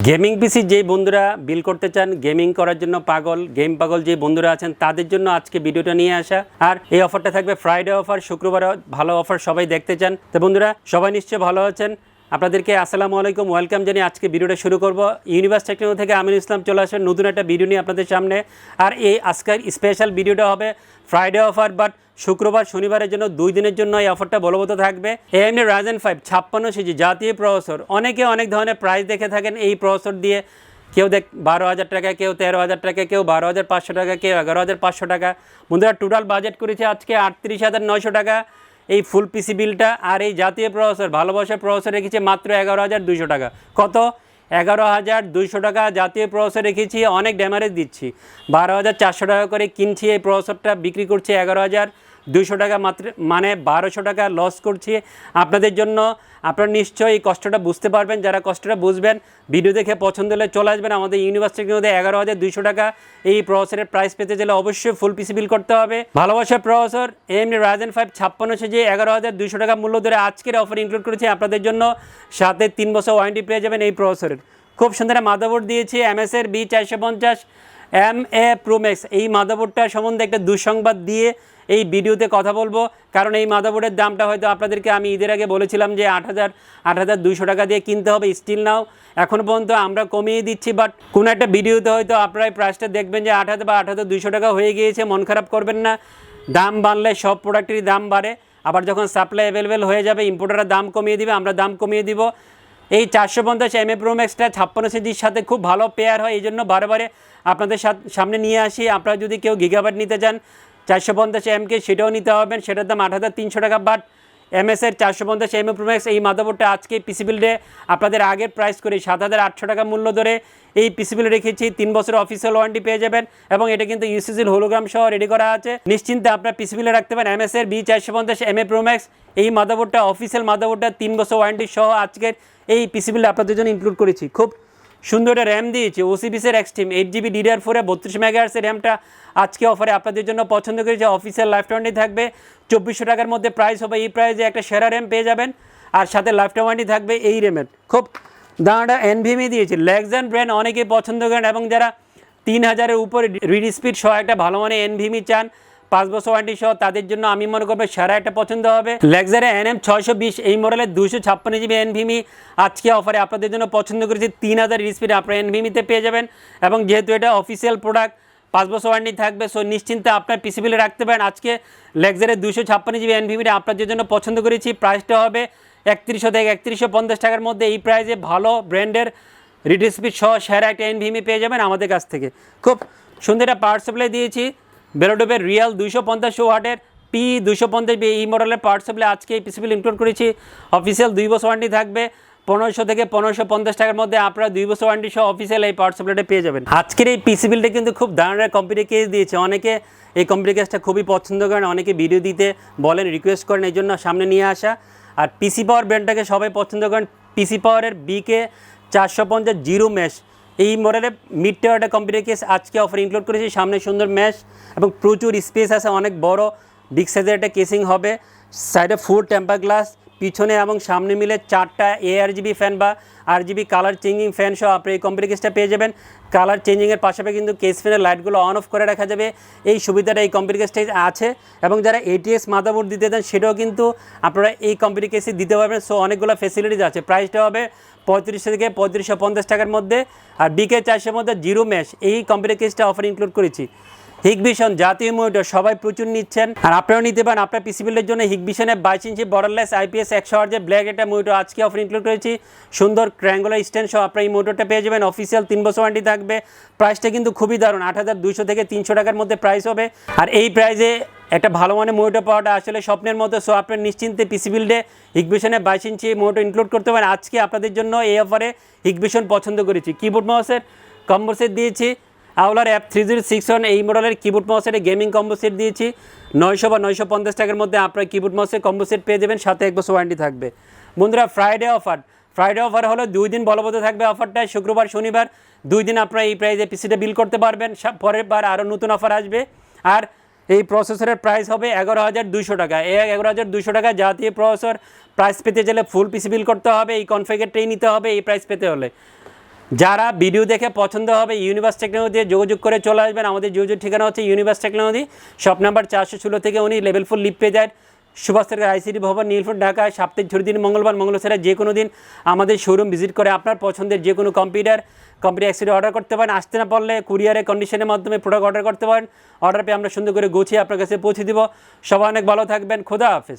Gaming পিসি যেই বন্ধুরা বিল করতে চান গেমিং করার জন্য পাগল গেম পাগল যে বন্ধুরা আছেন, তাদের জন্য আজকে ভিডিওটা নিয়ে আসা। আর এই অফারটা থাকবে ফ্রাইডে অফার শুক্রবার ভালো অফার সবাই দেখতে চান। তো বন্ধুরা, সবাই নিশ্চয়ই ভালো আছেন। আপনাদেরকে আসসালামু আলাইকুম, ওয়েলকাম জানিয়ে আজকে ভিডিওটা শুরু করব। ইউনিভার্স টেকনোলজি থেকে আমির ইসলাম চলে আসেন নতুন একটা ভিডিও নিয়ে আপনাদের সামনে। আর এই আজকের স্পেশাল ভিডিওটা হবে ফ্রাইডে অফার বাট শুক্রবার, শনিবারের জন্য দুই দিনের জন্য এই অফারটা বলবৎ থাকবে। এমনি রাজেন ফাইভ ছাপ্পান্ন সিজি জাতীয় প্রসেসর অনেকে অনেক ধরনের প্রাইস দেখে থাকেন এই প্রসেসর দিয়ে। কেউ দেখ, বারো হাজার টাকা, কেউ তেরো হাজার টাকা, কেউ বারো হাজার পাঁচশো টাকা, কেউ এগারো হাজার পাঁচশো টাকা। বন্ধুরা টোটাল বাজেট করেছে আজকে আটত্রিশ হাজার নয়শো টাকা। এই ফুল পিসি বিলটা আর এই জাতীয় প্রসেসর ভালোবাসার প্রসেসর রেখেছে মাত্র এগারো হাজার দুইশো টাকা। কত? এগারো হাজার দুইশো টাকা জাতীয় প্রসেসর রেখেছি, অনেক ড্যামারেজ দিচ্ছি। বারো হাজার চারশো টাকা করে কিনছি, এই প্রসেসরটা বিক্রি করছি এগারো হাজার দুইশো টাকা মাত্র মানে বারোশো টাকা লস করছি। আপনাদের জন্য আপনারা নিশ্চয়ই এই কষ্টটা বুঝতে পারবেন। যারা কষ্টটা বুঝবেন ভিডিও দেখে পছন্দ হলে চলে আসবেন আমাদের ইউনিভার্সিটির মধ্যে এগারো হাজার দুইশো টাকা। এই প্রসেসরের প্রাইস পেতে গেলে অবশ্যই ফুল পিসি বিল করতে হবে। ভালোবাসার প্রসেসর এমনি রাজেন ফাইভ ছাপ্পান্ন সেজে এগারো হাজার দুইশো টাকা মূল্য ধরে আজকের অফার ইনক্লুড করেছি, আপনাদের জন্য সাথে তিন বছর ওয়ারেন্টি পেয়ে যাবেন এই প্রসেসরের খুব সুন্দর মাদাবোর্ড দিয়েছি এমএসের বি চারশো পঞ্চাশ। এম এ প্রোম্যাক্স এই মাদাবোর্ডটা সম্বন্ধে একটা দুঃসংবাদ দিয়ে এই ভিডিওতে কথা বলব। কারণ এই মাদাবোর্ডের দামটা হয়তো আপনাদেরকে আমি ঈদের আগে বলেছিলাম যে আট হাজার আট হাজার দুইশো টাকা দিয়ে কিনতে হবে স্টিল নাও এখন পর্যন্ত আমরা কমিয়ে দিচ্ছি বাট কোনো একটা ভিডিওতে হয়তো আপনারা প্রাইসটা দেখবেন যে আট হাজার বা আট হাজার দুইশো টাকা হয়ে গিয়েছে, মন খারাপ করবেন না। দাম বাড়লে সব প্রোডাক্টেরই দাম বাড়ে। আবার যখন সাপ্লাই অ্যাভেলেবেল হয়ে যাবে ইম্পোর্টাররা দাম কমিয়ে দিবে, আমরা দাম কমিয়ে দিব। এই চারশো পঞ্চাশ এম এ প্রোম্যাক্সটা ছাপ্পান্ন সিজির সাথে খুব ভালো পেয়ার হয়, এই জন্য বারে বারে আপনাদের সামনে নিয়ে আসি। আপনারা যদি কেউ গিগাবাইট নিতে চান, চারশো পঞ্চাশ এমকে সেটাও নিতে হবেন সেটার দাম আট হাজার তিনশো টাকা বাট এমএসের চারশো পঞ্চাশ এম এ প্রোম্যাক্স এই মাদাবোর্ডটা আজকে পিসি বিল্ডে আপনাদের আগের প্রাইস করে সাত হাজার আটশো টাকা মূল্য ধরে এই পিসি বিল রেখেছি। তিন বছর অফিসিয়াল ওয়ারেন্টি পেয়ে যাবেন এবং এটা কিন্তু ইউসিসির হোলোগ্রাম সহ রেডি করা আছে। নিশ্চিন্তে আপনার পিসি বিলে রাখতে পারেন এমএস এর বি চারশো পঞ্চাশ এম এ প্রোম্যাক্স এই মাদাবোর্ডটা অফিসিয়াল মাদাবোর্ডটা তিন বছর ওয়ারেন্টি সহ আজকের এই পিসি বিলটা আপনাদের জন্য ইনক্লুড করেছি। খুব সুন্দর একটা র্যাম দিয়েছি ওসিবিসের এক্সট্রিম এইট জিবি ডিডিআর ফোরে বত্রিশ মেগাহার্সের র্যামটা আজকে অফারে আপনাদের জন্য পছন্দ করেছে অফিসিয়াল লাইফ ওয়ারেন্টি থাকবে, চব্বিশশো টাকার মধ্যে প্রাইস হবে, এই প্রাইসে একটা সেরা র্যাম পেয়ে যাবেন। আর সাথে লাইফ ওয়ারেন্টি থাকবে এই র্যামের খুব দাঁড়াটা এনভিএমই E দিয়েছি লেগজ্যান ব্র্যান্ড অনেকেই পছন্দ করেন এবং যারা তিন হাজারের উপরে রিড স্পিড সহ একটা ভালো মানে এনভিএমই চান পাঁচ বছর ওয়ারেন্টি সহ তাদের জন্য আমি মনে করব সেরা একটা পছন্দ হবে। লেগজারে এন এম ছয়শো বিশ, এই মডেলের দুশো ছাপ্পান্ন জিবি এনভিমি আজকে অফারে আপনাদের জন্য পছন্দ করেছি তিন হাজার স্পিড আপনার এনভিমিতে পেয়ে যাবেন। এবং যেহেতু এটা অফিসিয়াল প্রোডাক্ট পাঁচ বছর ওয়ারেন্টি থাকবে সো নিশ্চিন্তে আপনার পিসিবিলে রাখতে পারেন। আজকে লেগজারের দুশো ছাপ্পান্ন জিবি এনভিমিটা আপনাদের জন্য পছন্দ করেছি। প্রাইসটা হবে একত্রিশশো থেকে একত্রিশশো পঞ্চাশ টাকার মধ্যে। এই প্রাইসে ভালো ব্র্যান্ডের রিড স্পিড সহ সেরা একটা এনভিমি পেয়ে যাবেন আমাদের কাছ থেকে। খুব সুন্দর একটা পাওয়ার সাপ্লাই দিয়েছি। বেরোডোবের রিয়াল দুইশো পঞ্চাশ ওয়াটের পি দুশো পঞ্চাশ বি, এই মডেলের পাওয়ার সাপ্লাই আজকে এই পিসিবিল ইনক্লুড করেছি। অফিসিয়াল দুই বছর ওয়ারেন্টি থাকবে। পনেরোশো থেকে পনেরোশো পঞ্চাশ টাকার মধ্যে আপনারা দুই বছর ওয়ারেন্টি সহ অফিসিয়াল এই পাওয়ার সাপ্লাইটা পেয়ে যাবেন। আজকের এই পিসিবিলটা কিন্তু খুব দারুণ কম্পিউটার কেস দিয়েছে। অনেকে এই কম্পিউটার কেসটা খুবই পছন্দ করেন, অনেকে ভিডিও দিতে বলেন রিকোয়েস্ট করেন, এই জন্য সামনে নিয়ে আসা। আর পিসি পাওয়ার ব্র্যান্ডটাকে সবাই পছন্দ করেন। পিসি পাওয়ারের বিকে চারশো পঞ্চাশ জিরো ম্যাশ এই মডেলে মিড টাওয়ারটা কম্পিউটার কেস আজকে অফার ইনক্লুড করেছি, সামনে সুন্দর ম্যাশ এবং প্রচুর স্পেস আছে, অনেক বড় বিগ সাইজের একটা কেসিং হবে। সাইডে ফুল টেম্পার গ্লাস পিছনে এবং সামনে মিলে চারটা এ আর জিবি ফ্যান বা R GB colour changing fan সহ আপনি এই কম্পিউটার পেয়ে যাবেন। কালার চেঞ্জিংয়ের পাশাপাশি কিন্তু কেস ফ্যানের লাইটগুলো অন অফ করে রাখা যাবে। এই সুবিধাটা এই কম্পিউটার আছে এবং যারা এটিএস মাদাবোর্ড দিতে দেন সেটাও কিন্তু আপনারা এই কম্পিউটার দিতে পারবেন। সো অনেকগুলো ফেসিলিটিস আছে। প্রাইসটা হবে পঁয়ত্রিশশো থেকে পঁয়ত্রিশশো পঞ্চাশ টাকার মধ্যে। আর বিকে চারশোর মধ্যে জিরো ম্যাশ এই কম্পিউটার অফার ইনক্লুড করেছি। হিগভিশন জাতীয় মনিটর সবাই প্রচুর নিচ্ছেন। আর আপনারাও নিতে পারেন আপনার পিসিবিলের জন্য হিগভিশনের বাইশ ইঞ্চি বর্ডারলেস আইপিএস একশো যে ব্ল্যাক একটা মনিটর আজকে অফার ইনক্লুড করেছি। সুন্দর ট্রায়াঙ্গুলার স্ট্যান্ড সহ আপনার এই মনিটরটা পেয়ে যাবেন। অফিসিয়াল তিন বছর ওয়ারেন্টি থাকবে। প্রাইসটা কিন্তু খুবই দারুণ, আট হাজার দুশো থেকে তিনশো টাকার মধ্যে প্রাইস হবে। আর এই প্রাইসে একটা ভালো মানের মনিটর পাওয়াটা আসলে স্বপ্নের মতো। সো আপনার নিশ্চিন্তে পিসি বিল্ডে হিগভিশনে বাইশ ইঞ্চি মনিটর ইনক্লুড করতে পারেন। আজকে আপনাদের জন্য এই অফারে হিগভিশন পছন্দ করেছি। কিবোর্ড মাউসের কম্বো সেট দিয়েছি। আওলার অ্যাপ থ্রি জিরো সিক্স ওয়ান, এই মডেলের কিবোর্ড মাউসের গেমিং কম্বো সেট দিয়েছি। নয়শো বা নয়শো পঞ্চাশ টাকার মধ্যে আপনার কিবোর্ড মাউসের কম্বো সেট পেয়ে যাবেন, সাথে এক বছর ওয়ারেন্টি থাকবে। বন্ধুরা ফ্রাইডে অফার ফ্রাইডে অফার হলো দুই দিন বলবৎ থাকবে অফারটা শুক্রবার, শনিবার। দুই দিন আপনারা এই প্রাইজে পিসিটা বিল করতে পারবেন পরের বার আরও নতুন অফার আসবে। আর এই প্রসেসরের প্রাইস হবে এগারো হাজার দুশো টাকা। এই এগারো হাজার দুশো টাকা জাতীয় প্রসেসর প্রাইস পেতে গেলে ফুল পিসি বিল করতে হবে, এই কনফিগারটাই নিতে হবে, এই প্রাইস পেতে হলে। যারা ভিডিও দেখে পছন্দ হবে ইউনিভার্স টেকনোলজি যোগাযোগ করে চলে আসবেন। আমাদের যোগাযোগ ঠিকানা হচ্ছে ইউনিভার্স টেকনোলজি শপ নাম্বার চারশো ষোলো থেকে উনি লেভেল ফোর লিপ পেয়ে যায় সুভাষ আইসিটি ভবন নীলফুট ঢাকায় সপ্তাহে ছুটির দিন মঙ্গলবার মঙ্গলবার যে কোনো দিন আমাদের শোরুম ভিজিট করে আপনার পছন্দের যে কোনো কম্পিউটার কম্পিউটার অ্যাক্সেসরি অর্ডার করতে পারেন। আসতে না পারলে কুরিয়ারে কন্ডিশনের মাধ্যমে প্রোডাক্ট অর্ডার করতে পারেন। অর্ডার পেয়ে আমরা সুন্দর করে গুছিয়ে আপনার কাছে পৌঁছে দিব। সবাই অনেক ভালো থাকবেন। খোদা হাফেজ।